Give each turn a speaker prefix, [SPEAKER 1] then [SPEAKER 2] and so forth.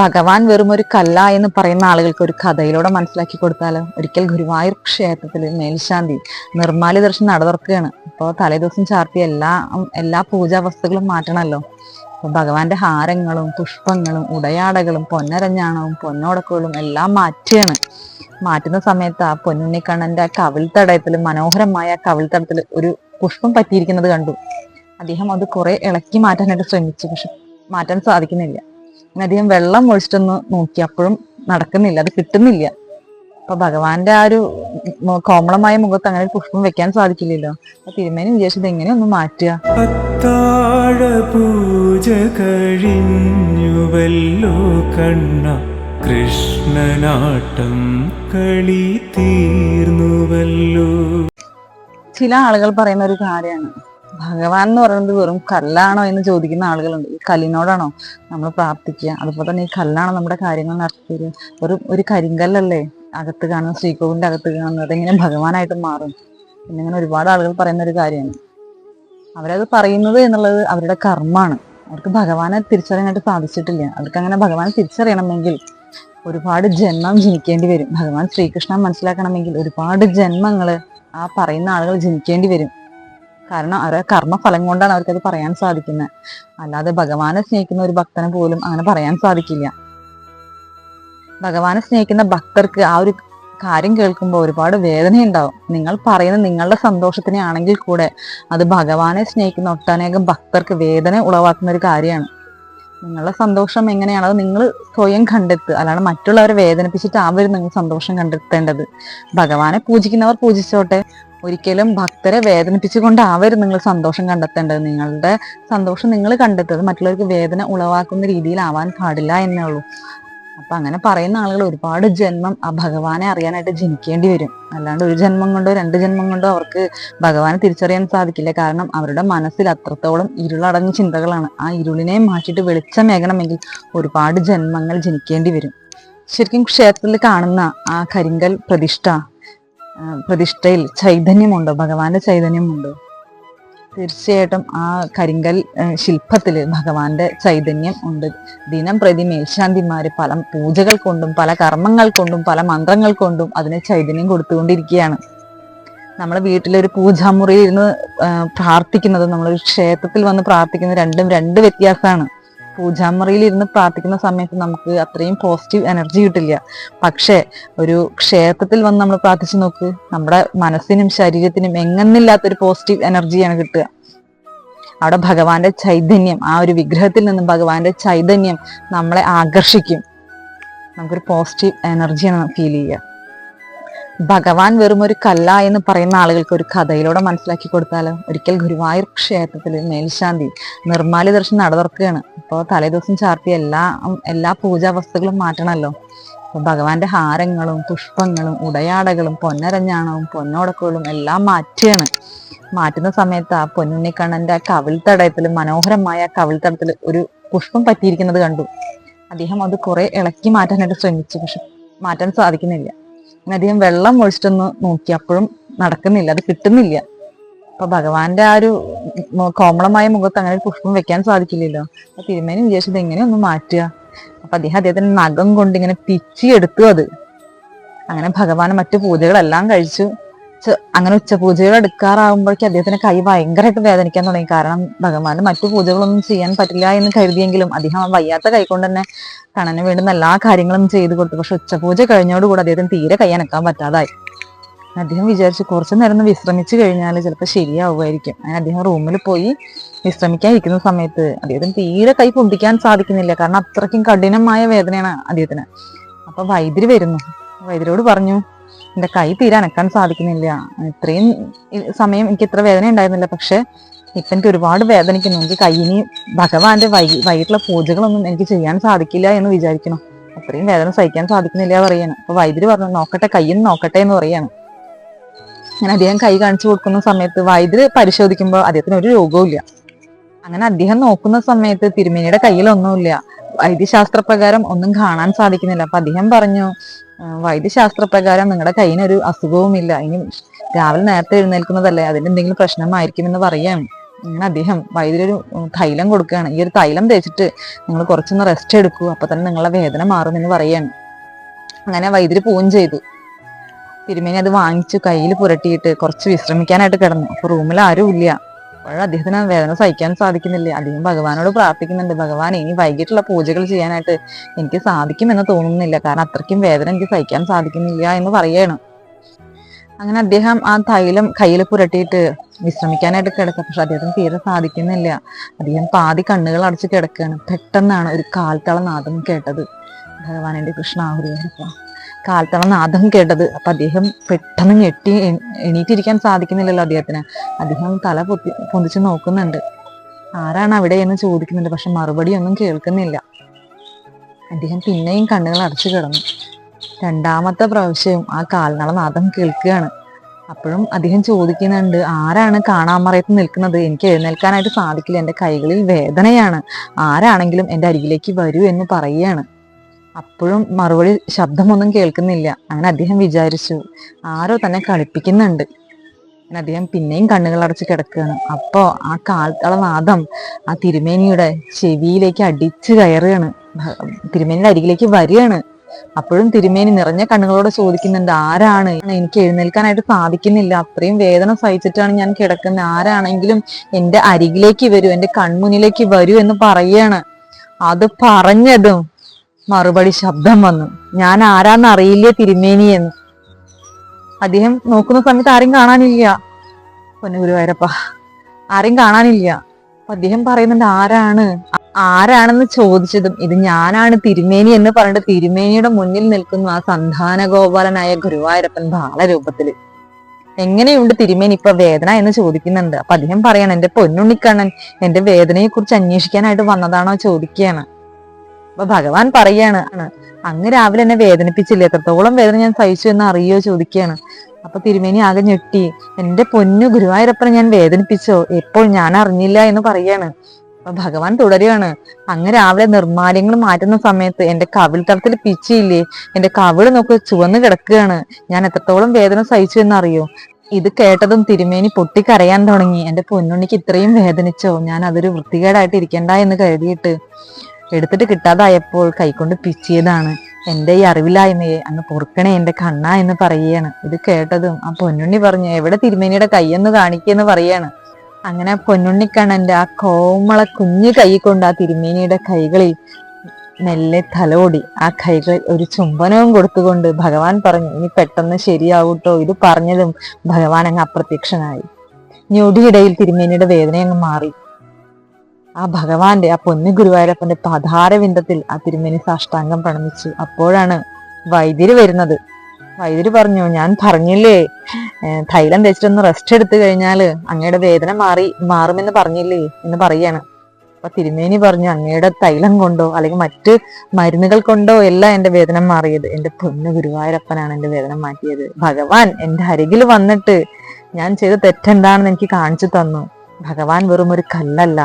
[SPEAKER 1] ഭഗവാൻ വെറും ഒരു കല്ല എന്ന് പറയുന്ന ആളുകൾക്ക് ഒരു കഥയിലൂടെ മനസ്സിലാക്കി കൊടുത്താലോ? ഒരിക്കൽ ഗുരുവായൂർ ക്ഷേത്രത്തിൽ മേൽശാന്തി നിർമ്മാല്യ ദർശനം നടതുറക്കുകയാണ് അപ്പോൾ തലേദിവസം ചാർത്തി എല്ലാ എല്ലാ പൂജാ വസ്തുക്കളും മാറ്റണമല്ലോ. അപ്പൊ ഭഗവാന്റെ ഹാരങ്ങളും പുഷ്പങ്ങളും ഉടയാടകളും പൊന്നരഞ്ഞാണവും പൊന്നോടക്കുകളും എല്ലാം മാറ്റുകയാണ്. മാറ്റുന്ന സമയത്ത് ആ പൊന്നുണ്ണിക്കണ്ണന്റെ ആ കവിൾ മനോഹരമായ കവിൾത്തടത്തിൽ തടത്തിൽ ഒരു പുഷ്പം പറ്റിയിരിക്കുന്നത് കണ്ടു. അദ്ദേഹം അത് കുറെ ഇളക്കി മാറ്റാനായിട്ട് ശ്രമിച്ചു പക്ഷെ മാറ്റാൻ സാധിക്കുന്നില്ല. അധികം വെള്ളം ഒഴിച്ചിട്ടൊന്ന് നോക്കി അപ്പോഴും നടക്കുന്നില്ല അത് കിട്ടുന്നില്ല. അപ്പൊ ഭഗവാന്റെ ആ ഒരു കോമളമായ മുഖത്ത് അങ്ങനെ ഒരു പുഷ്പം വെക്കാൻ സാധിക്കില്ലല്ലോ. അപ്പൊ തിരുമേനി വിചാരിച്ചത് എങ്ങനെ ഒന്ന് മാറ്റുക.
[SPEAKER 2] പൂജ കഴിഞ്ഞുവല്ലോ കണ്ണ കൃഷ്ണനാട്ടം കളി തീർന്നുവല്ലോ.
[SPEAKER 1] ചില ആളുകൾ പറയുന്ന ഒരു കാര്യമാണ്. ഭഗവാൻ എന്ന് പറയുന്നത് വെറും കല്ലാണോ എന്ന് ചോദിക്കുന്ന ആളുകളുണ്ട്. ഈ കല്ലിനോടാണോ നമ്മൾ പ്രാർത്ഥിക്കുക? അതുപോലെ തന്നെ ഈ കല്ലാണോ നമ്മുടെ കാര്യങ്ങൾ നടത്തിയത് ഒരു ഒരു കരിങ്കല്ലല്ലേ അകത്ത് കാണുന്ന ശ്രീകോവിലിന്റെ അകത്ത് കാണുന്നത്? അതെങ്ങനെ ഭഗവാനായിട്ട് മാറും? എന്നിങ്ങനെ ഒരുപാട് ആളുകൾ പറയുന്ന ഒരു കാര്യമാണ്. അവരത് പറയുന്നത് എന്നുള്ളത് അവരുടെ കർമ്മമാണ്. അവർക്ക് ഭഗവാനെ തിരിച്ചറിയാനായിട്ട് സാധിച്ചിട്ടില്ല. അവർക്ക് അങ്ങനെ ഭഗവാനെ തിരിച്ചറിയണമെങ്കിൽ ഒരുപാട് ജന്മം ജനിക്കേണ്ടി വരും. ഭഗവാൻ ശ്രീകൃഷ്ണൻ മനസ്സിലാക്കണമെങ്കിൽ ഒരുപാട് ജന്മങ്ങൾ ആ പറയുന്ന ആളുകൾ ജനിക്കേണ്ടി വരും. കാരണം അവരുടെ കർമ്മഫലം കൊണ്ടാണ് അവർക്കത് പറയാൻ സാധിക്കുന്നത് അല്ലാതെ ഭഗവാനെ സ്നേഹിക്കുന്ന ഒരു ഭക്തനെ പോലും അങ്ങനെ പറയാൻ സാധിക്കില്ല. ഭഗവാനെ സ്നേഹിക്കുന്ന ഭക്തർക്ക് ആ ഒരു കാര്യം കേൾക്കുമ്പോൾ ഒരുപാട് വേദനയുണ്ടാവും. നിങ്ങൾ പറയുന്ന നിങ്ങളുടെ സന്തോഷത്തിനെ ആണെങ്കിൽ കൂടെ അത് ഭഗവാനെ സ്നേഹിക്കുന്ന ഒട്ടനേകം ഭക്തർക്ക് വേദന ഉളവാക്കുന്ന ഒരു കാര്യമാണ്. നിങ്ങളുടെ സന്തോഷം എങ്ങനെയാണ്? അത് നിങ്ങൾ സ്വയം കണ്ടെത്തുക. അല്ലാണ്ട് മറ്റുള്ളവരെ വേദനിപ്പിച്ചിട്ട് വേദനിപ്പിച്ചിട്ടാവരും നിങ്ങൾ സന്തോഷം കണ്ടെത്തേണ്ടത്. ഭഗവാനെ പൂജിക്കുന്നവർ പൂജിച്ചോട്ടെ. ഒരിക്കലും ഭക്തരെ വേദനിപ്പിച്ചുകൊണ്ടാവരുത് നിങ്ങൾ സന്തോഷം കണ്ടെത്തേണ്ടത്. നിങ്ങളുടെ സന്തോഷം നിങ്ങൾ കണ്ടെത്തത് മറ്റുള്ളവർക്ക് വേദന ഉളവാക്കുന്ന രീതിയിലാവാൻ പാടില്ല എന്നേ ഉള്ളൂ. അപ്പൊ അങ്ങനെ പറയുന്ന ആളുകൾ ഒരുപാട് ജന്മം ആ ഭഗവാനെ അറിയാനായിട്ട് ജനിക്കേണ്ടി വരും. അല്ലാണ്ട് ഒരു ജന്മം കൊണ്ടോ രണ്ട് ജന്മം കൊണ്ടോ അവർക്ക് ഭഗവാനെ തിരിച്ചറിയാൻ സാധിക്കില്ല. കാരണം അവരുടെ മനസ്സിൽ അത്രത്തോളം ഇരുളടഞ്ഞ ചിന്തകളാണ്. ആ ഇരുളിനെ മാറ്റിയിട്ട് വെളിച്ചമേകണമെങ്കിൽ ഒരുപാട് ജന്മങ്ങൾ ജനിക്കേണ്ടി വരും. ശരിക്കും ക്ഷേത്രത്തിൽ കാണുന്ന ആ കരിങ്കൽ പ്രതിഷ്ഠ പ്രതിഷ്ഠയിൽ ചൈതന്യമുണ്ടോ? ഭഗവാന്റെ ചൈതന്യമുണ്ടോ? തീർച്ചയായിട്ടും ആ കരിങ്കൽ ശില്പത്തിൽ ഭഗവാന്റെ ചൈതന്യം ഉണ്ട്. ദിനം പ്രതി മേൽശാന്തിമാര് പല പൂജകൾ കൊണ്ടും പല കർമ്മങ്ങൾ കൊണ്ടും പല മന്ത്രങ്ങൾ കൊണ്ടും അതിന് ചൈതന്യം കൊടുത്തുകൊണ്ടിരിക്കുകയാണ്. നമ്മൾ വീട്ടിലൊരു പൂജാമുറിയിൽ ആ, പ്രാർത്ഥിക്കുന്നത് നമ്മളൊരു ക്ഷേത്രത്തിൽ വന്ന് പ്രാർത്ഥിക്കുന്നത് രണ്ടും രണ്ട് വ്യത്യാസമാണ്. പൂജാമുറിയിൽ ഇരുന്ന് പ്രാർത്ഥിക്കുന്ന സമയത്ത് നമുക്ക് അത്രയും പോസിറ്റീവ് എനർജി കിട്ടില്ല. പക്ഷേ ഒരു ക്ഷേത്രത്തിൽ വന്ന് നമ്മൾ പ്രാർത്ഥിച്ചു നോക്ക്. നമ്മുടെ മനസ്സിനും ശരീരത്തിനും എങ്ങന്നില്ലാത്തൊരു പോസിറ്റീവ് എനർജിയാണ് കിട്ടുക. അവിടെ ഭഗവാന്റെ ചൈതന്യം ആ ഒരു വിഗ്രഹത്തിൽ നിന്നും ഭഗവാന്റെ ചൈതന്യം നമ്മളെ ആകർഷിക്കും. നമുക്കൊരു പോസിറ്റീവ് എനർജിയാണ് ഫീൽ ചെയ്യുക. ഭഗവാൻ വെറും ഒരു കല്ല എന്ന് പറയുന്ന ആളുകൾക്ക് ഒരു കഥയിലൂടെ മനസ്സിലാക്കി കൊടുത്താലോ ഒരിക്കൽ ഗുരുവായൂർ ക്ഷേത്രത്തിൽ മേൽശാന്തി നിർമ്മാല്യ ദർശനം നടതുറക്കുകയാണ് അപ്പോൾ തലേദിവസം ചാർത്തി എല്ലാ എല്ലാ പൂജാ വസ്തുക്കളും മാറ്റണമല്ലോ അപ്പോൾ ഭഗവാന്റെ ഹാരങ്ങളും പുഷ്പങ്ങളും ഉടയാടകളും പൊന്നരഞ്ഞാണവും പൊന്നോടക്കുകളും എല്ലാം മാറ്റുകയാണ്. മാറ്റുന്ന സമയത്ത് ആ പൊന്നുണ്ണിക്കണ്ണന്റെ ആ കവിൾ തടയത്തിൽ മനോഹരമായ ആ കവിൾ തടത്തിൽ ഒരു പുഷ്പം പറ്റിയിരിക്കുന്നത് കണ്ടു. അദ്ദേഹം അത് കുറെ ഇളക്കി മാറ്റാനായിട്ട് ശ്രമിച്ചു പക്ഷെ മാറ്റാൻ സാധിക്കുന്നില്ല. അധികം വെള്ളം ഒഴിച്ചിട്ടൊന്ന് നോക്കി അപ്പോഴും നടക്കുന്നില്ല അത് കിട്ടുന്നില്ല. അപ്പൊ ഭഗവാന്റെ ആ ഒരു കോമളമായ മുഖത്ത് അങ്ങനെ ഒരു പുഷ്പം വെക്കാൻ സാധിക്കില്ലല്ലോ. അപ്പൊ തിരുമേനി വിചാരിച്ചത് എങ്ങനെ ഒന്ന് മാറ്റുക. അപ്പൊ അദ്ദേഹം അദ്ദേഹത്തിന്റെ നഖം കൊണ്ട് ഇങ്ങനെ പിച്ചി എടുത്തു അത്. അങ്ങനെ ഭഗവാൻ മറ്റു പൂജകളെല്ലാം കഴിച്ചു. അങ്ങനെ ഉച്ച ഉച്ചപൂജകൾ എടുക്കാറാകുമ്പോഴേക്കും അദ്ദേഹത്തിന് കൈ ഭയങ്കരമായിട്ട് വേദനിക്കാൻ തുടങ്ങി. കാരണം ഭഗവാന് മറ്റു പൂജകളൊന്നും ചെയ്യാൻ പറ്റില്ല എന്ന് കരുതിയെങ്കിലും അദ്ദേഹം വയ്യാത്ത കൈ കൊണ്ട് തന്നെ കണന് വേണ്ടുന്ന എല്ലാ കാര്യങ്ങളും ചെയ്തു കൊടുത്തു. പക്ഷെ ഉച്ചപൂജ കഴിഞ്ഞോടുകൂടി അദ്ദേഹത്തിന് തീരെ കൈ അനക്കാൻ പറ്റാതായി. അദ്ദേഹം വിചാരിച്ചു കുറച്ചു നേരം ഒന്ന് വിശ്രമിച്ചു കഴിഞ്ഞാൽ ചിലപ്പോൾ ശരിയാവുമായിരിക്കും. അങ്ങനെ അദ്ദേഹം റൂമിൽ പോയി വിശ്രമിക്കാൻ ഇരിക്കുന്ന സമയത്ത് അദ്ദേഹത്തിന് തീരെ കൈ പൊന്തിക്കാൻ സാധിക്കുന്നില്ല. കാരണം അത്രയ്ക്കും കഠിനമായ വേദനയാണ് അദ്ദേഹത്തിന്. അപ്പൊ വൈദ്യര് വരുന്നു. വൈദ്യരോട് പറഞ്ഞു എന്റെ കൈ തീരെ അനക്കാൻ സാധിക്കുന്നില്ല. ഇത്രയും സമയം എനിക്ക് ഇത്ര വേദന ഉണ്ടായിരുന്നില്ല. പക്ഷെ ഇപ്പൊ എനിക്ക് ഒരുപാട് വേദനിക്കുന്നു. എനിക്ക് കൈയിനി ഭഗവാന്റെ വൈ വൈകിട്ടുള്ള പൂജകളൊന്നും എനിക്ക് ചെയ്യാൻ സാധിക്കില്ല എന്ന് വിചാരിക്കണം അത്രയും വേദന സഹിക്കാൻ സാധിക്കുന്നില്ല പറയാണ്. അപ്പൊ വൈദ്യുതി പറഞ്ഞു നോക്കട്ടെ കയ്യിന്ന് നോക്കട്ടെ എന്ന് പറയാണ്. അങ്ങനെ അദ്ദേഹം കൈ കാണിച്ചു കൊടുക്കുന്ന സമയത്ത് വൈദ്യര് പരിശോധിക്കുമ്പോൾ അദ്ദേഹത്തിന് ഒരു രോഗവും ഇല്ല. അങ്ങനെ അദ്ദേഹം നോക്കുന്ന സമയത്ത് തിരുമേനിയുടെ കയ്യിലൊന്നുമില്ല വൈദ്യശാസ്ത്രപ്രകാരം ഒന്നും കാണാൻ സാധിക്കുന്നില്ല. അപ്പൊ അദ്ദേഹം പറഞ്ഞു "ആ, വൈദ്യശാസ്ത്രപ്രകാരം നിങ്ങളുടെ കയ്യിനൊരു അസുഖവുമില്ല. ഇനി രാവിലെ നേരത്തെ എഴുന്നേൽക്കുന്നതല്ലേ? അതിന് എന്തെങ്കിലും പ്രശ്നമായിരിക്കും എന്ന് പറയാം അങ്ങനെ അദ്ദേഹം വൈദ്യൊരു തൈലം കൊടുക്കുകയാണ്. ഈ ഒരു തൈലം തേച്ചിട്ട് നിങ്ങൾ കുറച്ചൊന്ന് റെസ്റ്റ് എടുക്കൂ. അപ്പൊ തന്നെ നിങ്ങളുടെ വേദന മാറുമെന്ന് പറയാണ് അങ്ങനെ വൈദ്യര് പോവുകയും ചെയ്തു. തിരുമേനി അത് വാങ്ങിച്ചു കയ്യിൽ പുരട്ടിയിട്ട് കുറച്ച് വിശ്രമിക്കാനായിട്ട് കിടന്നു. അപ്പൊ റൂമിൽ ആരും ഇല്ല അപ്പോഴും അദ്ദേഹത്തിന് ആ വേദന സഹിക്കാൻ സാധിക്കുന്നില്ല? അദ്ദേഹം ഭഗവാനോട് പ്രാർത്ഥിക്കുന്നുണ്ട്. ഭഗവാൻ ഇനി വൈകിട്ടുള്ള പൂജകൾ ചെയ്യാനായിട്ട് എനിക്ക് സാധിക്കുമെന്ന് തോന്നുന്നില്ല. കാരണം അത്രയ്ക്കും വേദന എനിക്ക് സഹിക്കാൻ സാധിക്കുന്നില്ല എന്ന് പറയാണ്. അങ്ങനെ അദ്ദേഹം ആ തൈലം കയ്യിൽ പുരട്ടിയിട്ട് വിശ്രമിക്കാനായിട്ട് കിടക്കുക. പക്ഷെ അദ്ദേഹത്തിന് തീരെ സാധിക്കുന്നില്ല. അദ്ദേഹം പാതി കണ്ണുകൾ അടച്ച് കിടക്കുകയാണ്. പെട്ടെന്നാണ് ഒരു കാൽത്തള നാദം കേട്ടത്. ഭഗവാന്റെ കൃഷ്ണാഹുരിയപ്പ കാൽത്തള നാദം കേട്ടത്. അപ്പൊ അദ്ദേഹം പെട്ടെന്ന് ഞെട്ടി എണീറ്റിരിക്കാൻ സാധിക്കുന്നില്ലല്ലോ അദ്ദേഹത്തിന്. അദ്ദേഹം തല പൊത്തി പൊന്തിച്ച് നോക്കുന്നുണ്ട്. ആരാണ് അവിടെ? എന്ന് ചോദിക്കുന്നുണ്ട്. പക്ഷെ മറുപടി ഒന്നും കേൾക്കുന്നില്ല. അദ്ദേഹം പിന്നെയും കണ്ണുകൾ അടച്ചു കിടന്നു. രണ്ടാമത്തെ പ്രാവശ്യവും ആ കാൽനള നാദം കേൾക്കുകയാണ്. അപ്പോഴും അദ്ദേഹം ചോദിക്കുന്നുണ്ട് ആരാണ് കാണാൻ കാണാമറയത്ത് നിൽക്കുന്നത്? എനിക്ക് എഴുന്നേൽക്കാനായിട്ട് സാധിക്കില്ല. എന്റെ കൈകളിൽ വേദനയാണ്. ആരാണെങ്കിലും എന്റെ അരികിലേക്ക് വരൂ എന്ന് പറയുകയാണ്. അപ്പോഴും മറുപടി ശബ്ദമൊന്നും കേൾക്കുന്നില്ല. അങ്ങനെ അദ്ദേഹം വിചാരിച്ചു ആരോ തന്നെ കളിപ്പിക്കുന്നുണ്ട്. അങ്ങനെ അദ്ദേഹം പിന്നെയും കണ്ണുകൾ അടച്ച് കിടക്കുകയാണ്. അപ്പോൾ ആ കാൽത്തള നാദം ആ തിരുമേനിയുടെ ചെവിയിലേക്ക് അടിച്ച് കയറുകയാണ്. തിരുമേനിയുടെ അരികിലേക്ക് വരികയാണ്. അപ്പോഴും തിരുമേനി നിറഞ്ഞ കണ്ണുകളോട് ചോദിക്കുന്നുണ്ട് ആരാണ്? എനിക്ക് എഴുന്നേൽക്കാനായിട്ട് സാധിക്കുന്നില്ല. അത്രയും വേദന സഹിച്ചിട്ടാണ് ഞാൻ കിടക്കുന്നത്. ആരാണെങ്കിലും എന്റെ അരികിലേക്ക് വരൂ എന്റെ കൺമുന്നിലേക്ക് വരൂ എന്ന് പറയാണ് അത് പറഞ്ഞതും മറുപടി ശബ്ദം വന്നു. ഞാൻ ആരാന്ന് അറിയില്ല തിരുമേനി എന്ന്. അദ്ദേഹം നോക്കുന്ന സമയത്ത് ആരും കാണാനില്ല. പൊന്നു ഗുരുവായൂരപ്പ ആരും കാണാനില്ല. അപ്പൊ അദ്ദേഹം പറയുന്നുണ്ട് ആരാണ്? ആരാണെന്ന് ചോദിച്ചതും ഇത് ഞാനാണ് തിരുമേനി എന്ന് പറഞ്ഞിട്ട് തിരുമേനിയുടെ മുന്നിൽ നിൽക്കുന്നു ആ സന്ധാന ഗോപാലനായ ഗുരുവായൂരപ്പൻ ബാലരൂപത്തിൽ എങ്ങനെയുണ്ട് തിരുമേനി ഇപ്പൊ വേദന എന്ന് ചോദിക്കുന്നുണ്ട്. അപ്പൊ അദ്ദേഹം പറയണം എന്റെ പൊന്നുണ്ണിക്കണ്ണൻ എന്റെ വേദനയെ കുറിച്ച് അന്വേഷിക്കാനായിട്ട് വന്നതാണോ ചോദിക്കുകയാണ് അപ്പൊ ഭഗവാൻ പറയാണ് "ആണ്. അങ്ങ് രാവിലെ എന്നെ വേദനിപ്പിച്ചില്ല? എത്രത്തോളം വേദന ഞാൻ സഹിച്ചു എന്ന് അറിയോ? ചോദിക്കുകയാണ്. അപ്പൊ തിരുമേനി ആകെ ഞെട്ടി. എന്റെ പൊന്നു ഗുരുവായൂരപ്പനെ ഞാൻ വേദനിപ്പിച്ചോ? എപ്പോൾ ഞാൻ അറിഞ്ഞില്ല എന്ന് പറയാണ്. അപ്പൊ ഭഗവാൻ തുടരുകയാണ്. അങ്ങ് രാവിലെ നിർമാല്യങ്ങൾ മാറ്റുന്ന സമയത്ത് എന്റെ കവിൾ തടത്തിൽ പിച്ചിയില്ലേ? എന്റെ കവിൾ നോക്ക് ചുവന്ന് കിടക്കുകയാണ്. ഞാൻ എത്രത്തോളം വേദന സഹിച്ചു എന്നറിയോ? ഇത് കേട്ടതും തിരുമേനി പൊട്ടിക്കരയാൻ തുടങ്ങി. എന്റെ പൊന്നുണ്ണിക്ക് ഇത്രയും വേദനിച്ചോ? ഞാൻ അതൊരു വൃത്തികേടായിട്ട് ഇരിക്കണ്ട എന്ന് കരുതിയിട്ട്. എടുത്തിട്ട് കിട്ടാതായപ്പോൾ കൈകൊണ്ട് പിച്ചിയതാണ്. എന്റെ ഈ അറിവില്ലായ്മയെ അന്ന് പൊറുക്കണേ എന്റെ കണ്ണ എന്ന് പറയുകയാണ്. ഇത് കേട്ടതും ആ പൊന്നുണ്ണി പറഞ്ഞു എവിടെ തിരുമേനിയുടെ കൈയെന്ന് കാണിക്കുന്നു പറയാണ് അങ്ങനെ പൊന്നുണ്ണിക്കണ്ണന്റെ ആ കോമള കുഞ്ഞു കൈ കൊണ്ട് ആ തിരുമേനിയുടെ കൈകളിൽ മെല്ലെ തലോടി ആ കൈകൾ ഒരു ചുംബനവും കൊടുത്തുകൊണ്ട് ഭഗവാൻ പറഞ്ഞു ഇനി പെട്ടെന്ന് ശരിയാവൂട്ടോ ഇത് പറഞ്ഞതും ഭഗവാൻ അങ്ങ് അപ്രത്യക്ഷനായി. ഞൊടിയിടയിൽ തിരുമേനിയുടെ വേദന അങ്ങ് മാറി. ആ ഭഗവാന്റെ ആ പൊന്നു ഗുരുവായൂരപ്പന്റെ പധാരവിന്ദത്തിൽ ആ തിരുമേനി സാഷ്ടാംഗം പ്രണമിച്ചു. അപ്പോഴാണ് വൈദ്യര് വരുന്നത്. വൈദ്യര് പറഞ്ഞു ഞാൻ പറഞ്ഞില്ലേ തൈലം തേച്ചിട്ടൊന്ന് റെസ്റ്റ് എടുത്തു കഴിഞ്ഞാൽ അങ്ങയുടെ വേദന മാറി മാറുമെന്ന് പറഞ്ഞില്ലേ? എന്ന് പറയാണ്. അപ്പൊ തിരുമേനി പറഞ്ഞു അങ്ങയുടെ തൈലം കൊണ്ടോ അല്ലെങ്കിൽ മറ്റ് മരുന്നുകൾ കൊണ്ടോ അല്ല എന്റെ വേദന മാറിയത്. എന്റെ പൊന്നു ഗുരുവായൂരപ്പനാണ് എന്റെ വേദന മാറ്റിയത്. ഭഗവാൻ എന്റെ അരികിൽ വന്നിട്ട് ഞാൻ ചെയ്ത തെറ്റെന്താണെന്ന് എനിക്ക് കാണിച്ചു തന്നു. ഭഗവാൻ വെറും ഒരു കല്ലല്ല.